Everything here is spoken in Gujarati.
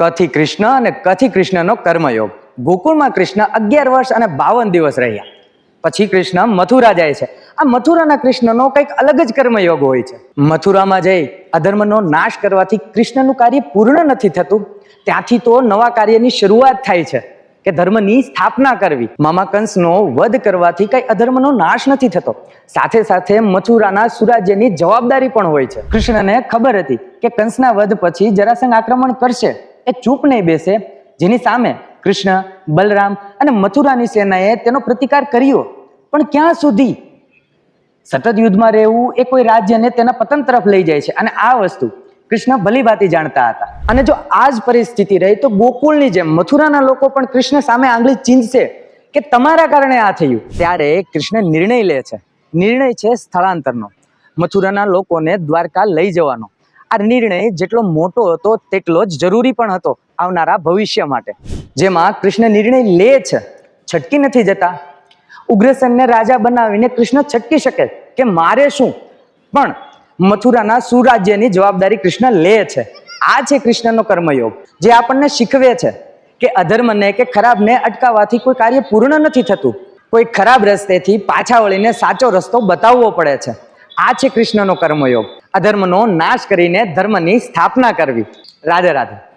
કથી કૃષ્ણ અને કથી કૃષ્ણનો કર્મયોગ? ગોકુળમાં કૃષ્ણ અગિયાર વર્ષ અને બાવન દિવસ રહ્યા. પછી કૃષ્ણ મથુરા જાય છે. આ મથુરાના કૃષ્ણનો કંઈક અલગ જ કર્મયોગ હોય છે. મથુરામાં જઈ અધર્મનો નાશ કરવાથી કૃષ્ણનું કાર્ય પૂર્ણ નથી થતું. ત્યાંથી તો નવા કાર્યની શરૂઆત થાય છે કે ધર્મની સ્થાપના કરવી. મામા કંસનો વધ કરવાથી કઈ અધર્મનો નાશ નથી થતો. સાથે સાથે મથુરાના સુરાજ્યની જવાબદારી પણ હોય છે. કૃષ્ણને ખબર હતી કે કંસના વધ પછી જરાસંઘ આક્રમણ કરશે. એ ચૂપ નહીં બેસે. જેની સામે કૃષ્ણ, બલરામ અને મથુરાની સેનાએ તેનો પ્રતિકાર કર્યો. પણ ક્યાં સુધી? સતત યુદ્ધમાં રહેવું એ કોઈ રાજ્યને તેના પતન તરફ લઈ જાય છે. અને આ વસ્તુ કૃષ્ણ ભલીભાંતિ જાણતા હતા. અને જો આ જ પરિસ્થિતિ રહી તો ગોકુળની જેમ મથુરાના લોકો પણ કૃષ્ણ સામે આંગળી ચીંધશે કે તમારા કારણે આ થયું? ત્યારે કૃષ્ણ નિર્ણય લે છે. નિર્ણય છે સ્થળાંતરનો. મથુરાના લોકોને દ્વારકા લઈ જવાનો. આ નિર્ણય જેટલો મોટો હતો તેટલો જ જરૂરી પણ હતો આવનારા ભવિષ્ય માટે. જેમાં કૃષ્ણ નિર્ણય લે છે. છટકી નથી જતા. ઉગ્રસેનને રાજા બનાવીને કૃષ્ણ છટકી શકે કે મારે શું? પણ મથુરાના સુરાજ્યની જવાબદારી કૃષ્ણ લે છે. આ છે કૃષ્ણનો કર્મયોગ. જે આપણને શીખવે છે કે અધર્મને કે ખરાબને અટકાવવાથી કોઈ કાર્ય પૂર્ણ નથી થતું. કોઈ ખરાબ રસ્તેથી પાછા વળીને સાચો રસ્તો બતાવવો પડે છે. આ છે કૃષ્ણનો કર્મયોગ. અધર્મનો નાશ કરીને ધર્મની સ્થાપના કરવી. રાધે રાધે.